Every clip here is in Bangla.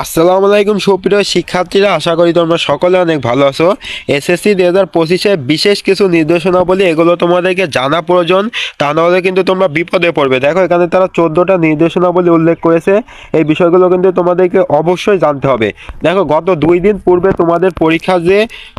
আসসালামু আলাইকুম সুপ্রিয় শিক্ষার্থীরা, আশা করি তোমরা সকলে অনেক ভালো আছো। এসএসসি দু হাজার পঁচিশে বিশেষ কিছু নির্দেশনাবলী, এগুলো তোমাদেরকে জানা প্রয়োজন, তা নাহলে কিন্তু তোমরা বিপদে পড়বে। দেখো, এখানে তারা চোদ্দোটা নির্দেশনাবলী উল্লেখ করেছে। এই বিষয়গুলো কিন্তু তোমাদেরকে অবশ্যই জানতে হবে। দেখো, গত দুই দিন পূর্বে তোমাদের পরীক্ষার যে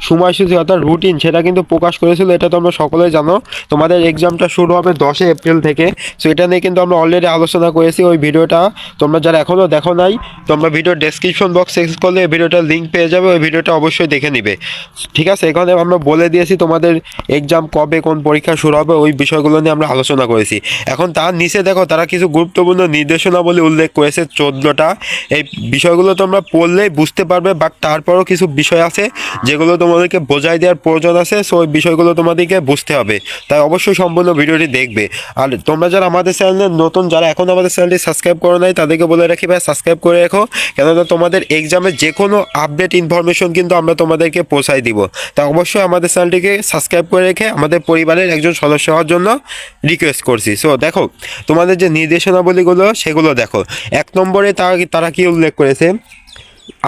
সময়সূচি অর্থাৎ রুটিন সেটা কিন্তু প্রকাশ করেছিল, এটা তোমরা সকলেই জানো। তোমাদের এক্সামটা শুরু হবে দশই এপ্রিল থেকে। সো এটা নিয়ে কিন্তু আমরা অলরেডি আলোচনা করেছি ওই ভিডিওটা। তোমরা যারা এখনও দেখো নাই, তোমরা ভিডিও ডেসক্রিপশন বক্স চেক করলে ভিডিওটার লিঙ্ক পেয়ে যাবে, ওই ভিডিওটা অবশ্যই দেখে নিবে। ঠিক আছে, এখানে আমরা বলে দিয়েছি তোমাদের এক্সাম কবে কোন পরীক্ষা শুরু হবে, ওই বিষয়গুলো নিয়ে আমরা আলোচনা করেছি। এখন তার নিচে দেখো, তারা কিছু গুরুত্বপূর্ণ নির্দেশনাবলী উল্লেখ করেছে চোদ্দোটা। এই বিষয়গুলো তোমরা পড়লেই বুঝতে পারবে বাট তারপরও কিছু বিষয় আছে যেগুলো তোমাদেরকে বোঝাই দেওয়ার প্রয়োজন আছে সো ওই বিষয়গুলো তোমাদেরকে বুঝতে হবে। তাই অবশ্যই সম্পূর্ণ ভিডিওটি দেখবে। আর তোমরা যারা আমাদের চ্যানেলে নতুন, যারা এখন আমাদের চ্যানেলটি সাবস্ক্রাইব করো নাই, তাদেরকে বলে রাখি ভাই সাবস্ক্রাইব করে রেখো। কেননা তোমাদের এক্সামের যে কোনো আপডেট ইনফরমেশন কিন্তু আমরা তোমাদেরকে পৌঁছাই দিব। তা অবশ্যই আমাদের চ্যানেলটিকে সাবস্ক্রাইব করে রেখে আমাদের পরিবারের একজন সদস্য হওয়ার জন্য রিকোয়েস্ট করছি। সো দেখো, তোমাদের যে নির্দেশনাবলীগুলো, সেগুলো দেখো। এক নম্বরে তারা তারা কি উল্লেখ করেছে?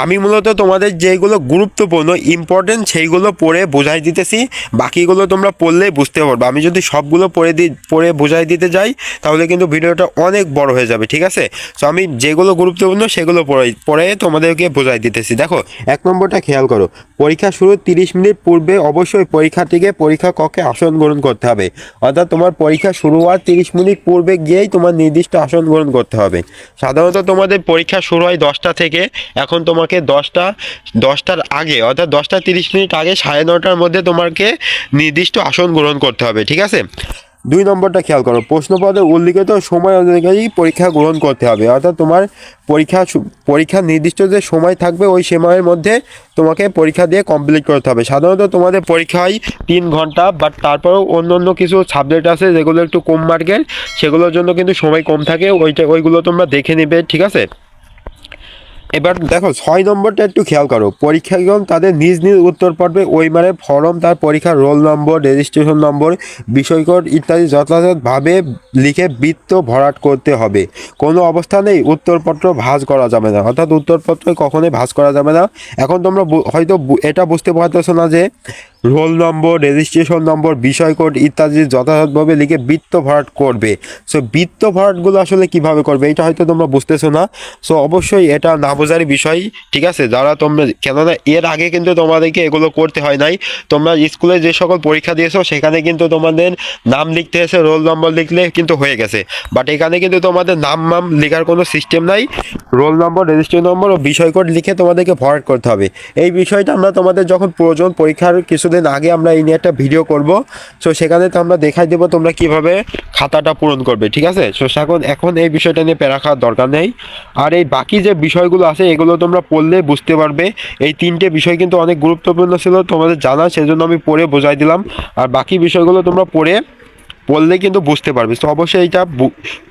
আমি মূলত তোমাদের যেগুলো গুরুত্বপূর্ণ ইম্পর্টেন্ট সেইগুলো পড়ে বোঝাই দিতেছি। বাকিগুলো তোমরা পড়লেই বুঝতে পারবে। আমি যদি সবগুলো পড়ে দি, পড়ে বোঝাই দিতে যাই, তাহলে কিন্তু ভিডিওটা অনেক বড় হয়ে যাবে, ঠিক আছে? সো আমি যেগুলো গুরুত্বপূর্ণ সেগুলো পড়ে পড়ে তোমাদেরকে বোঝাই দিতেছি। দেখো, এক নম্বরটা খেয়াল করো, পরীক্ষা শুরু তিরিশ মিনিট পূর্বে অবশ্যই পরীক্ষার্থীকে পরীক্ষা কক্ষে আসন গ্রহণ করতে হবে। অর্থাৎ তোমার পরীক্ষা শুরু হওয়ার তিরিশ মিনিট পূর্বে গিয়েই তোমার নির্দিষ্ট আসন গ্রহণ করতে হবে। সাধারণত তোমাদের পরীক্ষা শুরু হয় দশটা থেকে, এখন তোমাকে দশটা, দশটার আগে, অর্থাৎ দশটা তিরিশ মিনিট আগে সাড়ে নটার মধ্যে তোমাকে নির্দিষ্ট আসন গ্রহণ করতে হবে, ঠিক আছে? দুই নম্বরটা খেয়াল করো, প্রশ্নপদে উল্লিখিত সময় অনুযায়ী পরীক্ষা গ্রহণ করতে হবে, অর্থাৎ তোমার পরীক্ষা পরীক্ষার নির্দিষ্ট যে সময় থাকবে ওই সময়ের মধ্যে তোমাকে পরীক্ষা দিয়ে কমপ্লিট করতে হবে। সাধারণত তোমাদের পরীক্ষা হয় তিন ঘণ্টা বাট তারপরেও অন্য অন্য কিছু সাবজেক্ট আছে যেগুলো একটু কম মার্কের সেগুলোর জন্য কিন্তু সময় কম থাকে, ওইটা, ওইগুলো তোমরা দেখে নেবে, ঠিক আছে? এবার দেখো, ছয় নম্বরটা একটু খেয়াল করো। পরীক্ষাগণ তাদের নিজ নিজ উত্তর পর্বে ওই মানে ফর্ম, তার পরীক্ষার রোল নম্বর রেজিস্ট্রেশন নম্বর বিষয়কোড ইত্যাদি যথাযথভাবে লিখে বৃত্ত ভরাট করতে হবে। কোনো অবস্থানেই উত্তরপত্র ভাঁজ করা যাবে না। অর্থাৎ উত্তরপত্র কখনোই ভাঁজ করা যাবে না। এখন তোমরা হয়তো এটা বুঝতে পারতেছো না যে রোল নম্বর রেজিস্ট্রেশন নম্বর, বিষয় কোড ইত্যাদি যথাযথভাবে লিখে বৃত্ত ভরাট করবে। সো বৃত্ত ভরাটগুলো আসলে কীভাবে করবে, এটা হয়তো তোমরা বুঝতেছো না। সো অবশ্যই এটা না বোঝারই বিষয়, ঠিক আছে? যারা তোমরা, কেননা এর আগে কিন্তু তোমাদেরকে এগুলো করতে হয় নাই। তোমরা স্কুলে যে সকল পরীক্ষা দিয়েছ, সেখানে কিন্তু তোমাদের নাম লিখতে এসে রোল নম্বর লিখলে কিন্তু হয়ে গেছে। বাট এখানে কিন্তু তোমাদের নাম নাম লেখার কোনো সিস্টেম নাই। রোল নম্বর রেজিস্ট্রেশন নম্বর ও বিষয় কোড লিখে তোমাদেরকে ভরাট করতে হবে। এই বিষয়টা আমরা তোমাদের যখন প্রয়োজন, পরীক্ষার কিছুদিন আগে আমরা এই নিয়ে একটা ভিডিও করব। সো সেখানে তো আমরা দেখাই দেবো তোমরা কীভাবে খাতাটা পূরণ করবে, ঠিক আছে? সো এখন এখন এই বিষয়টা নিয়ে প্যারা খাওয়ার দরকার নেই। আর এই বাকি যে বিষয়গুলো আছে, এগুলো তোমরা পড়লে বুঝতে পারবে। এই তিনটে বিষয় কিন্তু অনেক গুরুত্বপূর্ণ ছিল, তোমাদের জানা, সেজন্য আমি পড়ে বোঝাই দিলাম। আর বাকি বিষয়গুলো তোমরা পড়ে পড়লে কিন্তু বুঝতে পারবে। তো অবশ্যই এটা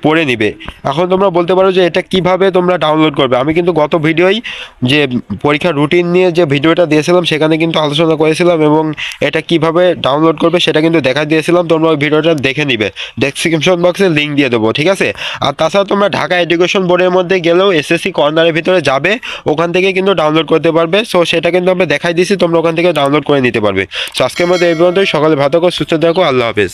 পড়ে নিবে। এখন তোমরা বলতে পারো যে এটা কীভাবে তোমরা ডাউনলোড করবে। আমি কিন্তু গত ভিডিওই যে পরীক্ষার রুটিন নিয়ে যে ভিডিওটা দিয়েছিলাম, সেখানে কিন্তু আলোচনা করেছিলাম এবং এটা কীভাবে ডাউনলোড করবে সেটা কিন্তু দেখা দিয়েছিলাম। তোমরা ওই ভিডিওটা দেখে নিবে। ডেসক্রিপশন বক্সে লিঙ্ক দিয়ে দেবো, ঠিক আছে? আর তাছাড়া তোমরা ঢাকা এডুকেশন বোর্ডের মধ্যে গেলেও এসএসসি কর্নারের ভিতরে যাবে। ওখান থেকে কিন্তু ডাউনলোড করতে পারবে। সো সেটা কিন্তু আমরা দেখাই দিয়েছি, তোমরা ওখান থেকে ডাউনলোড করে নিতে পারবে। সো আজকের মধ্যে এই পর্যন্তই। সকালে থাকো, সুস্থ থাকো, আল্লাহ হাফেজ।